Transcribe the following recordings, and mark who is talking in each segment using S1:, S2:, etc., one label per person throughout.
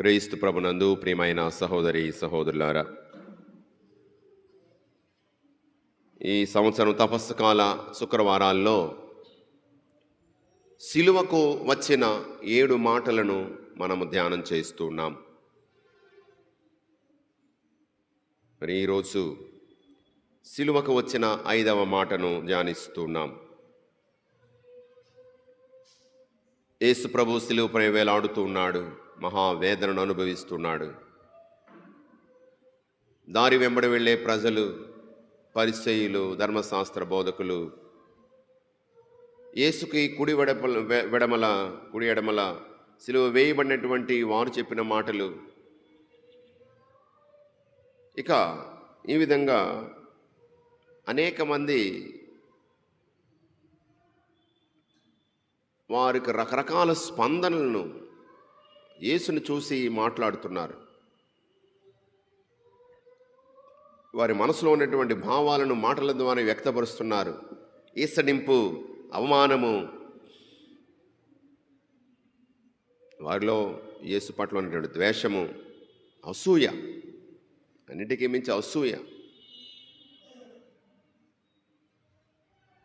S1: క్రీస్తు ప్రభునందు ప్రియమైన సహోదరి సహోదరులారా ఈ సంవత్సరం తపస్సు కాల శుక్రవారాల్లో సిలువకు వచ్చిన ఏడు మాటలను మనము ధ్యానం చేస్తున్నాం మరి ఈరోజు సిలువకు వచ్చిన ఐదవ మాటను ధ్యానిస్తున్నాం యేసు ప్రభు సిలువపై వేలాడుతూ ఉన్నాడు. మహావేదనను అనుభవిస్తున్నాడు. దారి వెంబడి వెళ్ళే ప్రజలు పరిచయులు ధర్మశాస్త్ర బోధకులు యేసుకి కుడి వెడపల వెడమల కుడి ఎడమల సిలువ వేయబడినటువంటి వారు చెప్పిన మాటలు. ఇక ఈ విధంగా అనేక మంది వారికి రకరకాల స్పందనలను యేసును చూసి మాట్లాడుతున్నారు. వారి మనసులో ఉన్నటువంటి భావాలను మాటల ద్వారా వ్యక్తపరుస్తున్నారు. ఈసడింపు అవమానము. వారిలో యేసు పట్ల ఉన్నటువంటి ద్వేషము అసూయ. అన్నిటికీ మించి అసూయ.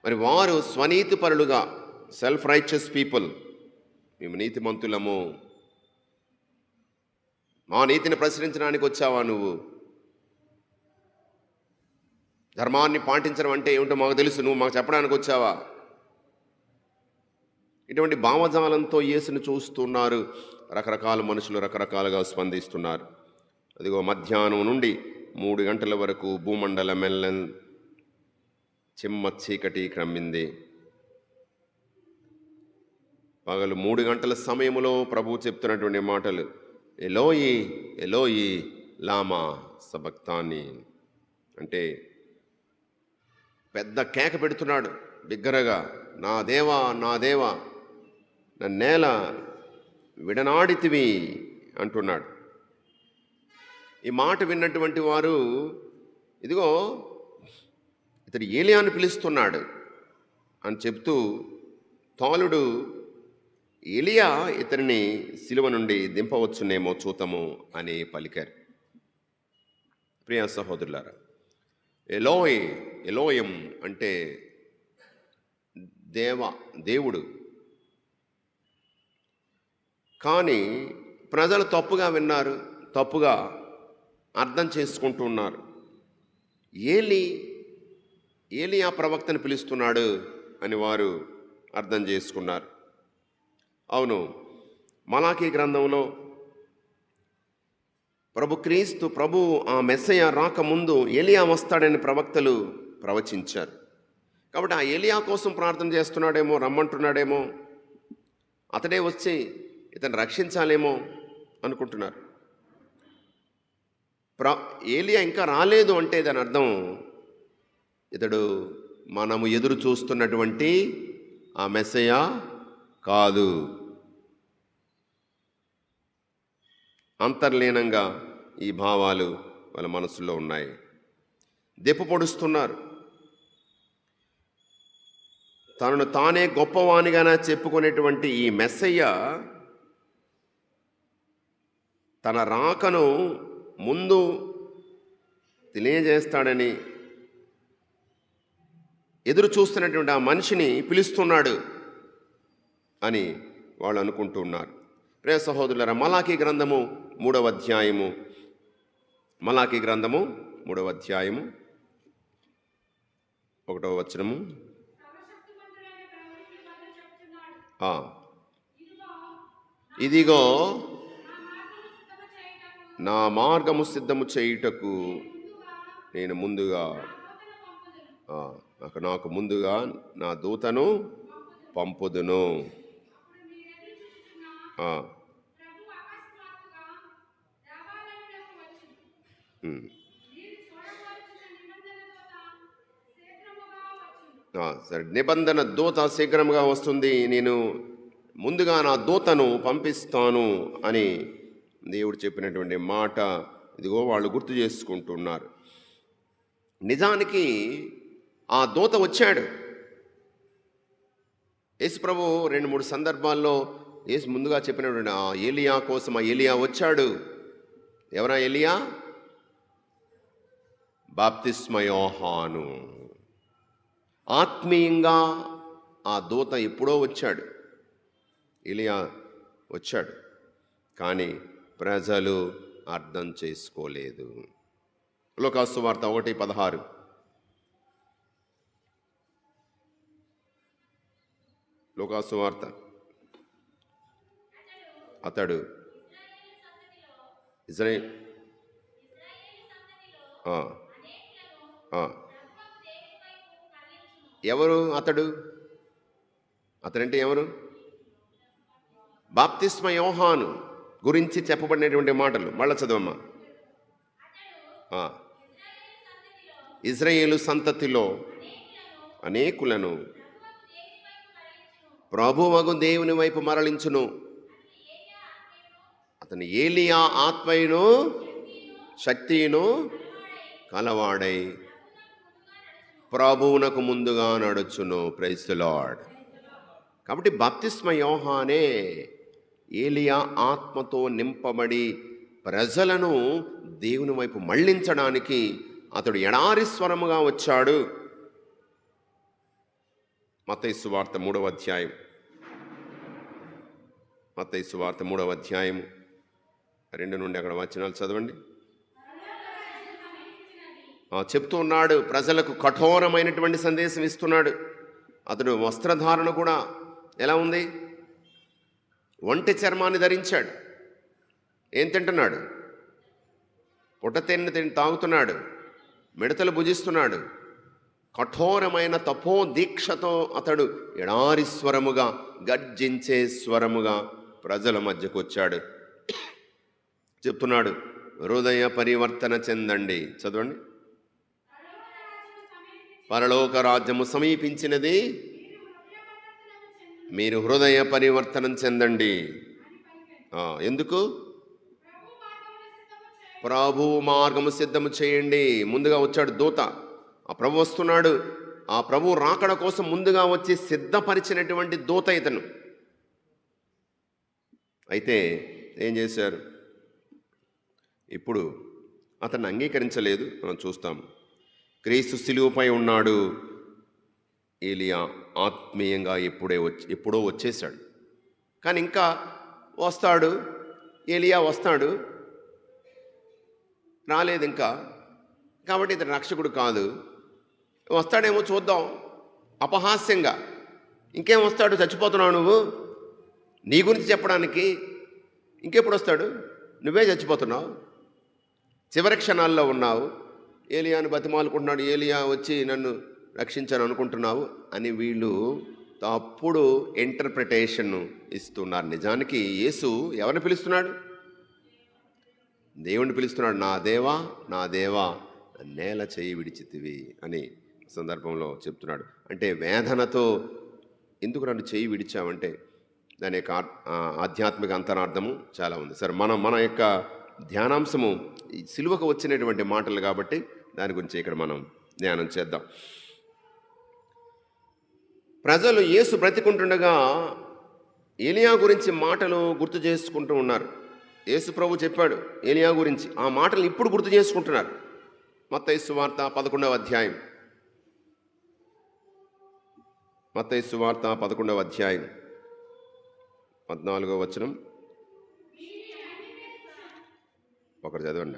S1: మరి వారు స్వనీతి పరులుగా సెల్ఫ్ రైచియస్ పీపుల్ మేము నీతిమంతులము. మా నీతిని ప్రసరించడానికి వచ్చావా నువ్వు? ధర్మాన్ని పాటించడం అంటే ఏమిటో మాకు తెలుసు. నువ్వు మాకు చెప్పడానికి వచ్చావా? ఇటువంటి భావజాలంతో యేసును చూస్తున్నారు. రకరకాల మనుషులు రకరకాలుగా స్పందిస్తున్నారు. అదిగో మధ్యాహ్నం నుండి మూడు గంటల వరకు భూమండల మెల్లన్ చిమ్మ చీకటి క్రమ్మింది పగలు మూడు గంటల సమయంలో ప్రభు చెప్తున్నటువంటి మాటలు. ఎలోయి ఎలోయి లామా సబక్తాని అంటే పెద్ద కేక పెడుతున్నాడు బిగ్గరగా నా దేవా నా దేవా నా నేల విడనాడితివి అంటున్నాడు. ఈ మాట విన్నటువంటి వారు ఇదిగో ఇతడు ఏలియాను పిలుస్తున్నాడు అని చెప్తూ తాలుడు ఎలియా ఇతనిని సిలువ నుండి దింపవచ్చునేమో చూతము అని పలికారు. ప్రియ సహోదరులారా ఎలోయ్ ఎలోయం అంటే దేవ దేవుడు. కానీ ప్రజలు తప్పుగా విన్నారు తప్పుగా అర్థం చేసుకుంటూ ఉన్నారు ఏలి ఏలియా ప్రవక్తను పిలుస్తున్నాడు అని వారు అర్థం చేసుకున్నారు. అవును. మలాఖీ గ్రంథంలో ప్రభు క్రీస్తు ప్రభు ఆ మెస్సయ రాకముందు ఎలియా వస్తాడని ప్రవక్తలు ప్రవచించారు. కాబట్టి ఆ ఎలియా కోసం ప్రార్థన చేస్తున్నాడేమో రమ్మంటున్నాడేమో అతడే వచ్చి ఇతను రక్షించాలేమో అనుకుంటున్నారు. ప్ర ఏలియా ఇంకా రాలేదు అంటే దాని అర్థం ఇతడు మనము ఎదురు చూస్తున్నటువంటి ఆ మెస్సయ్య కాదు. అంతర్లీనంగా ఈ భావాలు వాళ్ళ మనసులో ఉన్నాయి. దెప్పు పొడుస్తున్నారు. తనను తానే గొప్పవానిగానే చెప్పుకునేటువంటి ఈ మెస్సయ్య తన రాకను ముందు తెలియజేస్తాడని ఎదురు చూస్తున్నటువంటి ఆ మనిషిని పిలుస్తున్నాడు. అని వాళ్ళు అనుకుంటూ ఉన్నారు. ప్రే సహోదరులరా మలాఖీ గ్రంథము మూడవ అధ్యాయము. మలాఖీ గ్రంథము మూడవ అధ్యాయము. ఒకటవ వచనము. ఇదిగో నా మార్గము సిద్ధము చేయుటకు నేను ముందుగా నాకు నాకు ముందుగా నా దూతను పంపుదును. సరే నిబంధన దూత శీఘ్రంగా వస్తుంది. నేను ముందుగా నా దూతను పంపిస్తాను అని దేవుడు చెప్పినటువంటి మాట. ఇదిగో వాళ్ళు గుర్తు చేసుకుంటున్నారు. నిజానికి ఆ దూత వచ్చాడు. యేసుప్రభు రెండు మూడు సందర్భాల్లో ఏసు ముందుగా చెప్పినటువంటి ఆ ఏలియా కోసం ఆ ఏలియా వచ్చాడు. ఎవరా ఏలియా? బాప్తిస్మయోహాను ఆత్మీయంగా ఆ దూత ఎప్పుడో వచ్చాడు. ఏలియా వచ్చాడు. కానీ ప్రజలు అర్థం చేసుకోలేదు. లోకాసు వార్త ఒకటి పదహారు. లోకాసు వార్త అతడు ఇజ్రాయిల్ ఎవరు అతడు? అతడంటే ఎవరు? బాప్తిస్మ యోహాను గురించి చెప్పబడినటువంటి మాటలు. మళ్ళా చదవమ్మా. ఇజ్రాయేలు సంతతిలో అనేకులను ప్రభువగు దేవుని వైపు మరలించును. అతను ఏలియా ఆత్మయును శక్తియును కలవాడై ప్రభువునకు ముందుగా నడుచును. ప్రైస్ లార్డ్ కాబట్టి బప్తిస్మ యోహానే ఏలియా ఆత్మతో నింపబడి ప్రజలను దేవుని వైపు మళ్ళించడానికి అతడు ఎడారి స్వరముగా వచ్చాడు. మతైసు వార్త మూడవ అధ్యాయం. మతైసు వార్త మూడవ అధ్యాయం రెండు నుండి అక్కడ వచనాలు చదవండి. చెప్తూ ఉన్నాడు ప్రజలకు కఠోరమైనటువంటి సందేశం ఇస్తున్నాడు. అతడు వస్త్రధారణ కూడా ఎలా ఉంది? ఒంటి చర్మాన్ని ధరించాడు. ఏం తింటున్నాడు? పుట్టతెన్ను తిని తాగుతున్నాడు. మిడతలు భుజిస్తున్నాడు. కఠోరమైన తపో దీక్షతో అతడు ఎడారి స్వరముగా గర్జించే స్వరముగా ప్రజల మధ్యకు వచ్చాడు. చెప్తున్నాడు హృదయ పరివర్తన చెందండి. చదవండి. పరలోక రాజ్యము సమీపించినది. మీరు హృదయ పరివర్తనం చెందండి. ఎందుకు? ప్రభువు మార్గము సిద్ధము చేయండి. ముందుగా వచ్చాడు దూత. ఆ ప్రభు వస్తున్నాడు. ఆ ప్రభు రాకడ కోసం ముందుగా వచ్చి సిద్ధపరిచినటువంటి దూత ఇతను. అయితే ఏం చేశారు? ఇప్పుడు అతన్ని అంగీకరించలేదు. మనం చూస్తాం. క్రీస్తు సిలువపై ఉన్నాడు. ఏలియా ఆత్మీయంగా ఎప్పుడే వచ్చి ఎప్పుడో వచ్చేసాడు కానీ ఇంకా వస్తాడు. ఏలియా వస్తాడు. రాలేదు ఇంకా. కాబట్టి ఇతను రక్షకుడు కాదు. వస్తాడేమో చూద్దాం. అపహాస్యంగా. ఇంకేం వస్తాడు? చచ్చిపోతున్నావు నువ్వు? నీ గురించి చెప్పడానికి ఇంకెప్పుడు వస్తాడు? నువ్వే చచ్చిపోతున్నావు. చివరి క్షణాల్లో ఉన్నావు. ఏలియాను బతిమాలుకుంటున్నాడు. ఏలియా వచ్చి నన్ను రక్షించాను అనుకుంటున్నావు అని వీళ్ళు తప్పుడు ఇంటర్ప్రిటేషన్ ఇస్తున్నారు. నిజానికి యేసు ఎవరిని పిలుస్తున్నాడు? దేవుణ్ణి పిలుస్తున్నాడు. నా దేవా నా దేవా నేల చేయి విడిచితివి అని సందర్భంలో చెప్తున్నాడు. అంటే వేదనతో ఎందుకు నన్ను చేయి విడిచావంటే దాని యొక్క ఆధ్యాత్మిక అంతరార్థము చాలా ఉంది. సరే మనం మన యొక్క ధ్యానాంశము ఈ సిలువకు వచ్చినటువంటి మాటలు కాబట్టి దాని గురించి ఇక్కడ మనం ధ్యానం చేద్దాం. ప్రజలు యేసు బ్రతికుంటుండగా ఏలియా గురించి మాటలు గుర్తు చేసుకుంటూ ఉన్నారు. యేసు ప్రభు చెప్పాడు ఏలియా గురించి ఆ మాటలు ఇప్పుడు గుర్తు చేసుకుంటున్నారు. మత్తైసు వార్త పదకొండవ అధ్యాయం. మత్తైసు వార్త పదకొండవ అధ్యాయం. పద్నాలుగో వచనం. ఒకటి చదవండి.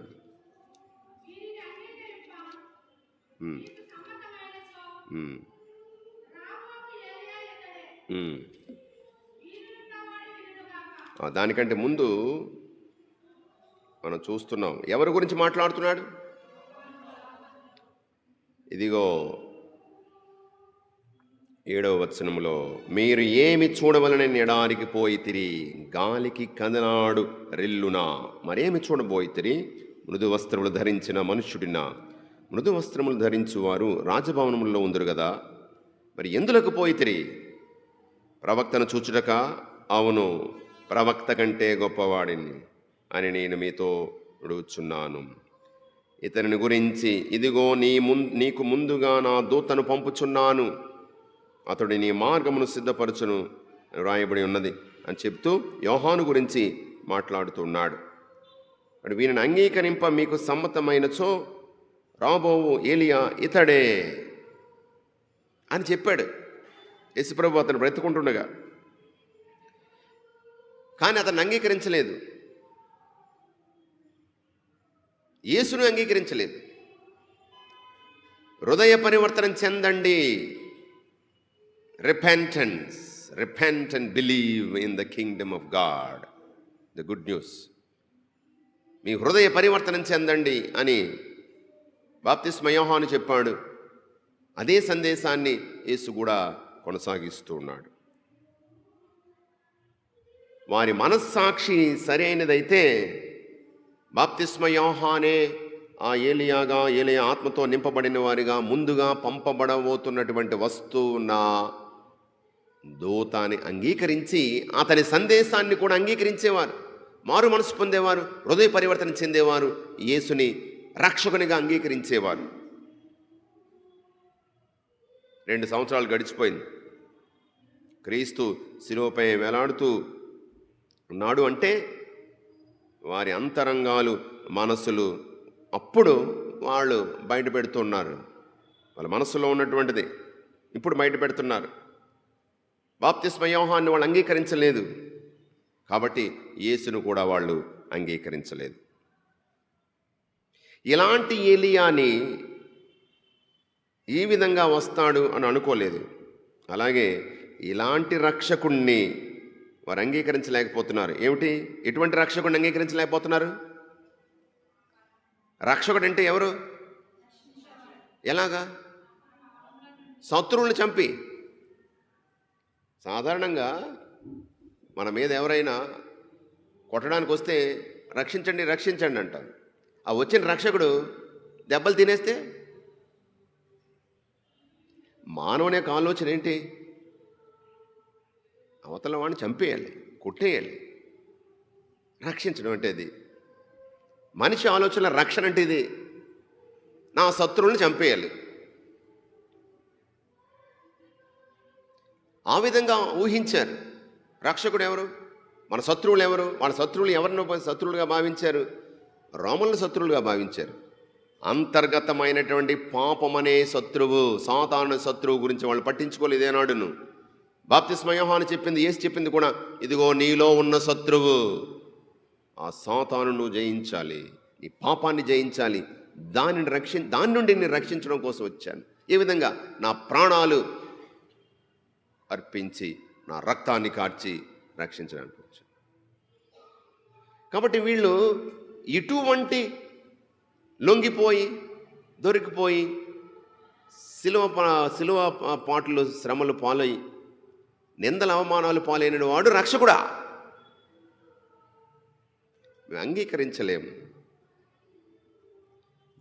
S1: దానికంటే ముందు మనం చూస్తున్నాం. ఎవరి గురించి మాట్లాడుతున్నాడు? ఇదిగో ఏడవ వచనములో మీరు ఏమి చూడవలనని ఎడారికి పోయితిరి గాలికి కదనాడు రెల్లునా? మరేమి చూడబోయితిరి మృదు వస్త్రములు ధరించిన మనుష్యుడినా? మృదు వస్త్రములు ధరించువారు రాజభవనములో ఉందరు కదా మరి ఎందులకు పోయితిరి ప్రవక్తను చూచుటక అవును ప్రవక్త కంటే గొప్పవాడిని అని నేను మీతో అడుగుచున్నాను. ఇతనిని గురించి ఇదిగో నీ ముం నీకు ముందుగా నా దూతను పంపుచున్నాను. అతడు నీ మార్గమును సిద్ధపరచును రాయబడి వ్రాయబడి ఉన్నది అని చెప్తూ యోహాను గురించి మాట్లాడుతున్నాడు. మరి వీరిని అంగీకరింప మీకు సమ్మతమైనచో రాబోవు ఏలియా ఇతడే అని చెప్పాడు. యశుప్రభు అతను బ్రతుకుంటుండగా. కానీ అతను అంగీకరించలేదు. యేసును అంగీకరించలేదు. హృదయ పరివర్తనం చెందండి. Repentance repent and believe in the kingdom of God the good news మీ హృదయ పరివర్తనం చెందండి అని బాప్తిస్మ యోహాను చెప్పాడు. అదే సందేశాన్ని యేసు కూడా కొనసాగిస్తూ ఉన్నాడు. వారి మనస్సాక్షి సరైనదైతే బాప్తిస్మ యోహానే ఆ ఏలియాగా ఏలియా ఆత్మతో నింపబడిన వారిగా ముందుగా పంపబడబోతున్నటువంటి వస్తువు నా దూతాన్ని అంగీకరించి అతని సందేశాన్ని కూడా అంగీకరించేవారు. మారు మనసు పొందేవారు హృదయ పరివర్తన చెందేవారు యేసుని రక్షకునిగా అంగీకరించేవారు. రెండు సంవత్సరాలు గడిచిపోయింది. క్రీస్తు శిలువపై వేలాడుతూ ఉన్నాడు అంటే వారి అంతరంగాలు మనసులు అప్పుడు వాళ్ళు బయట పెడుతున్నారు వాళ్ళ మనసులో ఉన్నటువంటిది ఇప్పుడు బయట పెడుతున్నారు బాప్తిస్మ యోహాన్ని వాళ్ళు అంగీకరించలేదు. కాబట్టి యేసును కూడా వాళ్ళు అంగీకరించలేదు. ఇలాంటి ఏలియాని ఈ విధంగా వస్తాడు అని అనుకోలేదు. అలాగే ఇలాంటి రక్షకుణ్ణి వారు అంగీకరించలేకపోతున్నారు. ఏమిటి? ఎటువంటి రక్షకుడిని అంగీకరించలేకపోతున్నారు? రక్షకుడు అంటే ఎవరు? ఎలాగా? శత్రువులను చంపి. సాధారణంగా మన మీద ఎవరైనా కొట్టడానికి వస్తే రక్షించండి రక్షించండి అంటారు. ఆ వచ్చిన రక్షకుడు దెబ్బలు తినేస్తే? మానవుని యొక్క ఆలోచన ఏంటి? అవతల వాడిని చంపేయాలి కొట్టేయాలి. రక్షించడం అంటే ఇది మనిషి ఆలోచన రక్షణ అంటే ఇది. నా శత్రువుని చంపేయాలి. ఆ విధంగా ఊహించారు. రక్షకుడు ఎవరు? మన శత్రువులు ఎవరు? వాళ్ళ శత్రువులు ఎవరిని శత్రువులుగా భావించారు? రోమన్ల శత్రువులుగా భావించారు. అంతర్గతమైనటువంటి పాపమనే శత్రువు సాధారణ శత్రువు గురించి వాళ్ళు పట్టించుకోలేదు ఏనాడును. బాప్తిస్మయోహాను చెప్పింది ఏసి చెప్పింది కూడా ఇదిగో నీలో ఉన్న శత్రువు. ఆ సాతాను నువ్వు జయించాలి నీ పాపాన్ని జయించాలి. దానిని రక్షి దాని నుండి నేను రక్షించడం కోసం వచ్చాను. ఈ విధంగా? నా ప్రాణాలు అర్పించి నా రక్తాన్ని కార్చి రక్షించడానికి వచ్చాను. కాబట్టి వీళ్ళు ఇటువంటి లొంగిపోయి దొరికిపోయి సిలువ శిలువ సిలువ పాటలు శ్రమలు పాలై నిందల అవమానాలు పాలైన వాడు రక్షకుడా? మేము అంగీకరించలేము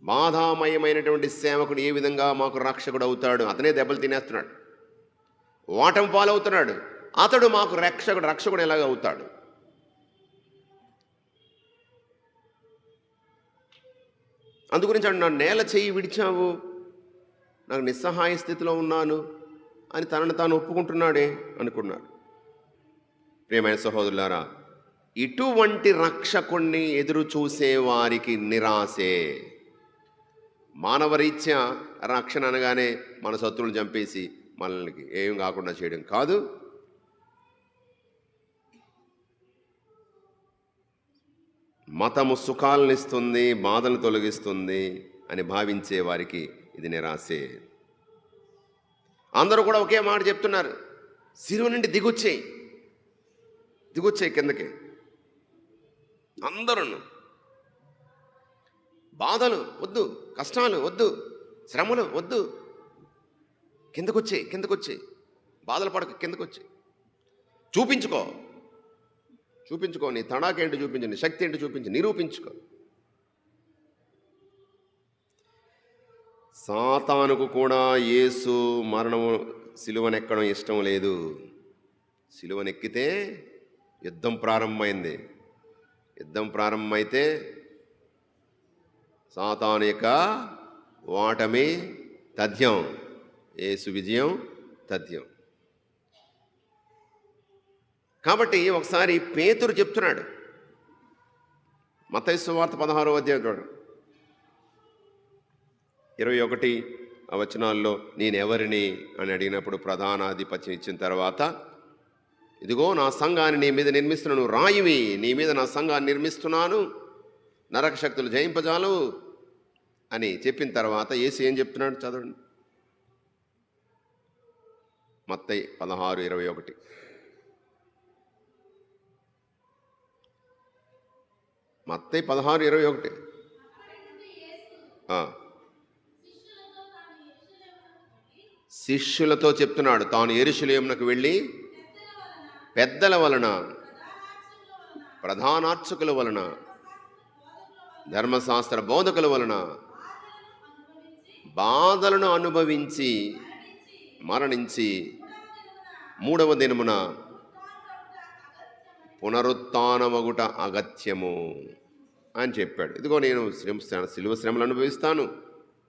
S1: బాధామయమైనటువంటి సేవకుడు ఏ విధంగా మాకు రక్షకుడు అవుతాడు? అతనే దెబ్బలు తినేస్తున్నాడు. ఓటమి పాలవుతున్నాడు. అతడు మాకు రక్షకుడు రక్షకుడు ఎలాగ అవుతాడు? అందుగురించి అన్నాడు నేల చెయ్యి విడిచావు నాకు నిస్సహాయ స్థితిలో ఉన్నాను అని తనను తాను ఒప్పుకుంటున్నాడే అనుకున్నాడు ప్రియమైన సహోదరులారా ఇటువంటి రక్షకుణ్ణి ఎదురు చూసే వారికి నిరాశే. మానవరీత్యా రక్షణ అనగానే మన శత్రువులు చంపేసి మనల్ని ఏం కాకుండా చేయడం కాదు. మతము సుఖాలనిస్తుంది బాధలు తొలగిస్తుంది అని భావించే వారికి ఇది నిరాశే అందరూ కూడా ఒకే మాట చెప్తున్నారు. సిరువు నుండి దిగొచ్చేయి. దిగొచ్చేయి కిందకి. అందరూ బాధలు వద్దు కష్టాలు వద్దు శ్రమలు వద్దు. కిందకొచ్చే కిందకొచ్చే బాధలు పడక కిందకొచ్చే చూపించుకో. చూపించుకో నీ తడాకేంటి చూపించు నీ శక్తి ఏంటి చూపించి నిరూపించుకో. సాతానుకు కూడా యేసు మరణము సిలువనెక్కడం ఇష్టం లేదు. సిలువనెక్కితే యుద్ధం ప్రారంభమైంది. యుద్ధం ప్రారంభమైతే సాతాను యొక్క ఓటమి తథ్యం. ఏసు విజయం తథ్యం. కాబట్టి ఒకసారి పేతురు చెప్తున్నాడు. మతైసు వార్త పదహారో అధ్యాయుడు ఇరవై ఒకటి ఆ వచనాల్లో నేను ఎవరిని అని అడిగినప్పుడు ప్రధానాధిపత్యం ఇచ్చిన తర్వాత ఇదిగో నా సంఘాన్ని నీ మీద నిర్మిస్తున్నాను రాయివి నీ మీద నా సంఘాన్ని నిర్మిస్తున్నాను నరక శక్తులు జయింపజాలు అని చెప్పిన తర్వాత ఏసు ఏం చెప్తున్నాడు? చదవండి. మత్తై పదహారు ఇరవై ఒకటి. మత్తై పదహారు ఇరవై ఒకటి. శిష్యులతో చెప్తున్నాడు తాను ఎరుషులేమునకు వెళ్ళి పెద్దల వలన ప్రధానార్చకుల వలన ధర్మశాస్త్ర బోధకుల వలన బాధలను అనుభవించి మరణించి మూడవ దినమున పునరుత్నమగుట అగత్యము అని చెప్పాడు. ఇదిగో నేను శ్రమ సిలువ శ్రమలు అనుభవిస్తాను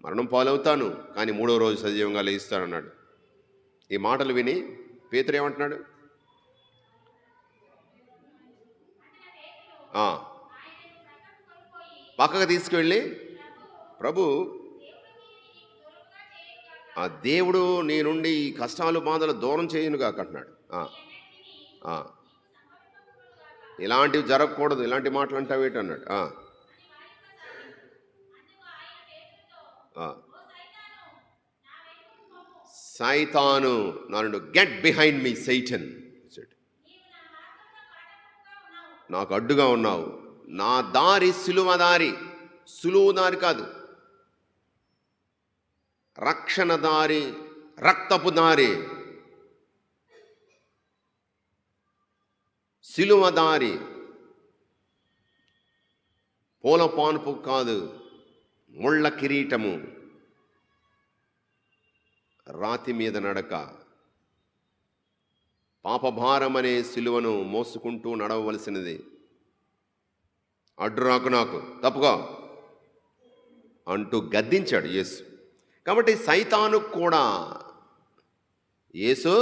S1: మరణం పాలవుతాను కానీ మూడో రోజు సజీవంగా లేయిస్తానన్నాడు ఈ మాటలు విని పేతురు ఏమంటున్నాడు? పక్కకు తీసుకువెళ్ళి ప్రభు ఆ దేవుడు నీ నుండి ఈ కష్టాలు బాధలు దూరం చేయను కాక అంటున్నాడు ఇలాంటివి జరగకూడదు ఇలాంటి మాటలు అంటావేటి అన్నాడు. సైతాను నన్ను గెట్ బిహైండ్ మీ సైటన్ నాకు అడ్డుగా ఉన్నావు. నా దారి సులువ దారి సులువు దారి కాదు. రక్షణ దారి రక్తపు దారి సిలువ దారి. పూల పానుపు కాదు ముళ్ళ కిరీటము. రాతి మీద నడక. పాపభారం అనే సిలువను మోసుకుంటూ నడవవలసినది. అడ్డు నాకు నాకు తప్పుగా అంటూ గద్దించాడు యేసు. కాబట్టి సైతాను కూడా యేసు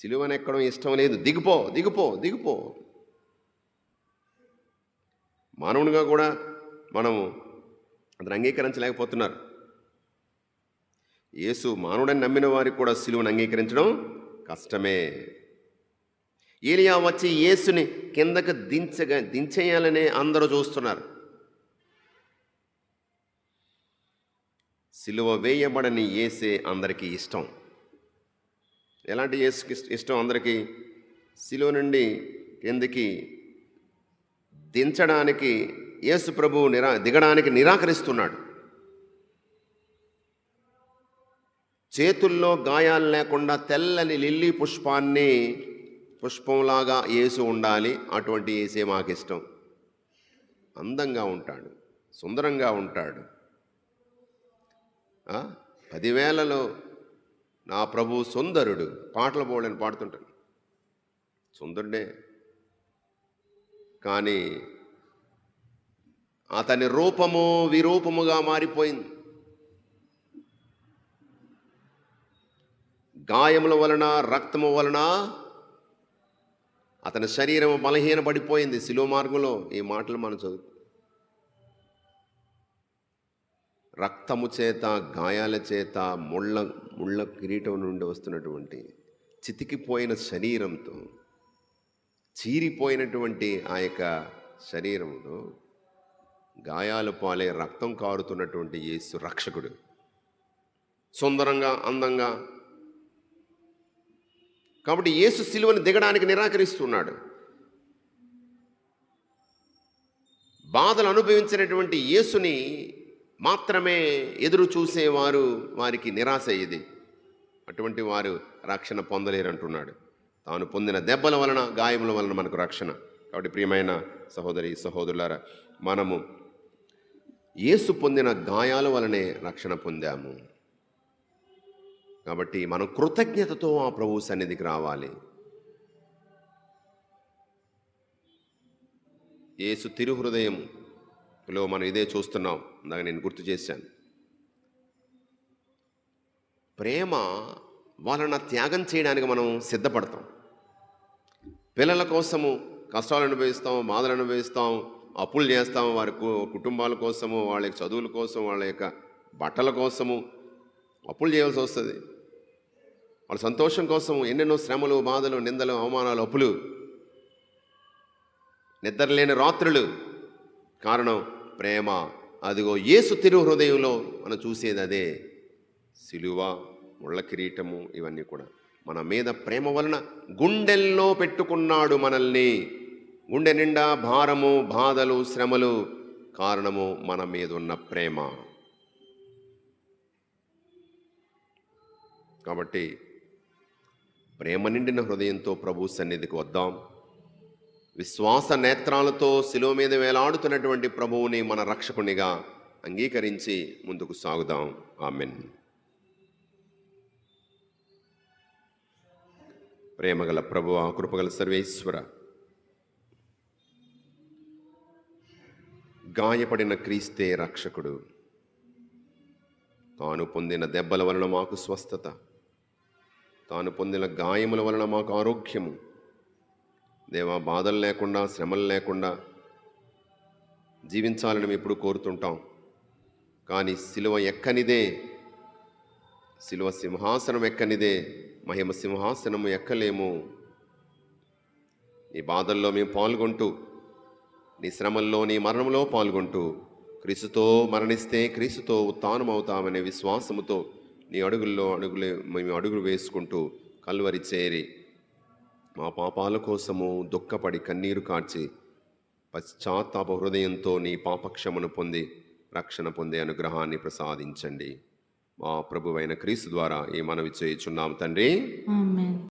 S1: సిలువనెక్కడం ఇష్టం లేదు. దిగిపో దిగిపో దిగిపో. మానవునిగా కూడా మనము అతను అంగీకరించలేకపోతున్నారు. యేసు మానవుడని నమ్మిన వారికి కూడా సిలువను అంగీకరించడం కష్టమే. ఏలియా వచ్చి యేసుని కిందకు దించగా దించేయాలనే అందరూ చూస్తున్నారు. సిలువ వేయబడని ఏసే అందరికీ ఇష్టం. ఎలాంటి యేసుకి ఇష్టం అందరికీ? సిలువ నుండి కిందికి దించడానికి యేసు ప్రభువు నిరా దిగడానికి నిరాకరిస్తున్నాడు. చేతుల్లో గాయాలు లేకుండా తెల్లని లిల్లీ పుష్పాన్ని పుష్పంలాగా యేసు ఉండాలి. అటువంటి ఏసే మాకు ఇష్టం అందంగా ఉంటాడు. సుందరంగా ఉంటాడు. పదివేలలో నా ప్రభు సుందరుడు పాటలు పోడని పాడుతుంటాను సుందరుడే. కానీ అతని రూపము విరూపముగా మారిపోయింది. గాయముల వలన రక్తము వలన అతని శరీరం బలహీనపడిపోయింది. శిలో మార్గంలో ఈ మాటలు మనం చదువు రక్తము చేత గాయాల చేత ముళ్ళ ముళ్ళ కిరీటం నుండి వస్తున్నటువంటి చితికిపోయిన శరీరంతో చీరిపోయినటువంటి ఆ యొక్క శరీరంలో గాయాలు పాలే రక్తం కారుతున్నటువంటి యేసు రక్షకుడు. సుందరంగా అందంగా. కాబట్టి యేసు సిలువను దిగడానికి నిరాకరిస్తున్నాడు. బాధలు అనుభవించినటువంటి యేసుని మాత్రమే ఎదురు చూసేవారు వారికి నిరాశ ఇది అటువంటి వారు రక్షణ పొందలేరంటున్నాడు. తాను పొందిన దెబ్బల వలన గాయముల వలన మనకు రక్షణ. కాబట్టి ప్రియమైన సహోదరి సహోదరులారా మనము యేసు పొందిన గాయాల వలనే రక్షణ పొందాము. కాబట్టి మనం కృతజ్ఞతతో ఆ ప్రభు సన్నిధికి రావాలి. యేసు లో మనం ఇదే చూస్తున్నాం. ఇందాక నేను గుర్తు చేశాను. ప్రేమ వలన త్యాగం చేయడానికి మనం సిద్ధపడతాం. పిల్లల కోసము కష్టాలు అనుభవిస్తాం బాధలు అనుభవిస్తాం అప్పులు చేస్తాం వారి కు- కుటుంబాల కోసము వాళ్ళ యొక్క చదువుల కోసం వాళ్ళ యొక్క బట్టల కోసము. అప్పులు చేయాల్సి వస్తుంది. వాళ్ళ సంతోషం కోసం ఎన్నెన్నో శ్రమలు బాధలు నిందలు అవమానాలు అప్పులు. నిద్రలేని రాత్రులు కారణం ప్రేమ. అదిగో యేసు తిరు హృదయంలో మనం చూసేది అదే. సిలువ ముళ్ళ కిరీటము ఇవన్నీ కూడా. మన మీద ప్రేమ వలన గుండెల్లో పెట్టుకున్నాడు మనల్ని. గుండె నిండా భారము బాధలు శ్రమలు కారణము మన మీద ఉన్న ప్రేమ. కాబట్టి ప్రేమ నిండిన హృదయంతో ప్రభు సన్నిధికి వద్దాం. విశ్వాస నేత్రాలతో శిలువ మీద వేలాడుతున్నటువంటి ప్రభువుని మన రక్షకునిగా అంగీకరించి ముందుకు సాగుదాం. ఆమెన్. ప్రేమగల ప్రభువ కృపగల సర్వేశ్వర. గాయపడిన క్రీస్తే రక్షకుడు. తాను పొందిన దెబ్బల వలన మాకు స్వస్థత. తాను పొందిన గాయముల వలన మాకు ఆరోగ్యము. దేవా బాధలు లేకుండా శ్రమలు లేకుండా జీవించాలని మేము ఎప్పుడు కోరుతుంటాం. కానీ సిలువ ఎక్కనిదే సిలువ సింహాసనం ఎక్కనిదే మహిమ సింహాసనము ఎక్కలేము. నీ బాధల్లో మేము పాల్గొంటూ నీ శ్రమల్లో నీ మరణంలో పాల్గొంటూ క్రీస్తుతో మరణిస్తే క్రీస్తుతో ఉత్థానం అవుతామనే విశ్వాసముతో నీ అడుగుల్లో అడుగులే మేము అడుగులు వేసుకుంటూ కల్వరి చేరి మా పాపాల కోసము దుఃఖపడి కన్నీరు కార్చి పశ్చాత్తాప హృదయంతో నీ పాపక్షమను పొంది రక్షణ పొందే అనుగ్రహాన్ని ప్రసాదించండి. మా ప్రభువైన క్రీస్తు ద్వారా ఈ మనవి చేయుచున్నాం తండ్రి.